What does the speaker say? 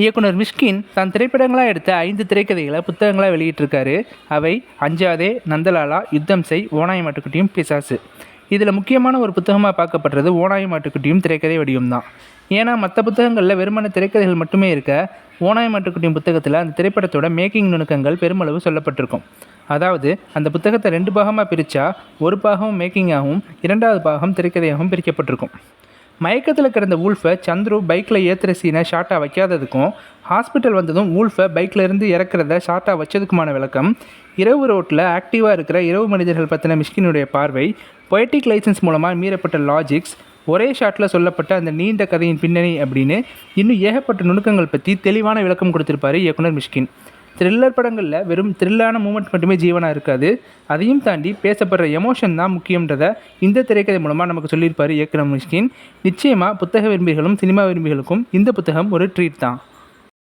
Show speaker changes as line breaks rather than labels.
இயக்குனர் மிஷ்கின் தான் திரைப்படங்களாக எடுத்த ஐந்து திரைக்கதைகளை புத்தகங்களாக வெளியிட்டிருக்காரு. அவை அஞ்சாதே நந்தலாலா யுத்தம் செய் ஓனாய் மாட்டுக்குட்டியும் பிசாசு. இதில் முக்கியமான ஒரு புத்தகமாக பார்க்கப்படுறது ஓனாய் மாட்டுக்குட்டியும் திரைக்கதை வடிவம் தான் ஏன்னா மற்ற புத்தகங்களில் வெறுமன திரைக்கதைகள் மட்டுமே இருக்க ஓனாய் மாட்டுக்குட்டியும் புத்தகத்தில் அந்த திரைப்படத்தோட மேக்கிங் நுணுக்கங்கள் பெருமளவு சொல்லப்பட்டிருக்கும். அதாவது அந்த புத்தகத்தை ரெண்டு பாகமாக பிரித்தா ஒரு பாகம் மேக்கிங்காகவும் இரண்டாவது பாகம் திரைக்கதையாகவும் பிரிக்கப்பட்டிருக்கும். மயக்கத்தில் கிடந்த வூல்ஃபை சந்துரு பைக்கில் ஏற்றுற சீனை ஷார்ட்டாக வைக்காததுக்கும் ஹாஸ்பிட்டல் வந்ததும் வூல்ஃபை பைக்கில் இருந்து இறக்குறத ஷார்ட்டாக வச்சதுக்குமான விளக்கம். இரவு ரோட்டில் ஆக்டிவாக இருக்கிற இரவு மனிதர்கள் பற்றின மிஷ்கினுடைய பார்வை பொய்டிக் லைசன்ஸ் மூலமாக மீறப்பட்ட லாஜிக்ஸ் ஒரே ஷாட்டில் சொல்லப்பட்ட அந்த நீண்ட கதையின் பின்னணி அப்படின்னு இன்னும் ஏகப்பட்ட நுணுக்கங்கள் பற்றி தெளிவான விளக்கம் கொடுத்திருப்பாரு இயக்குனர் மிஷ்கின். த்ரில்லர் படங்களில் வெறும் த்ரில்லான மூமெண்ட் மட்டுமே ஜீவனாக இருக்காது. அதையும் தாண்டி பேசப்படுற எமோஷன் தான் முக்கியன்றதை இந்த திரைக்கதை மூலமாக நமக்கு சொல்லியிருப்பார் இயக்குனர் மிஷ்கின் நிச்சயமாக புத்தக விரும்பிகளும் சினிமா விரும்பிகளுக்கும் இந்த புத்தகம் ஒரு ட்ரீட் தான்.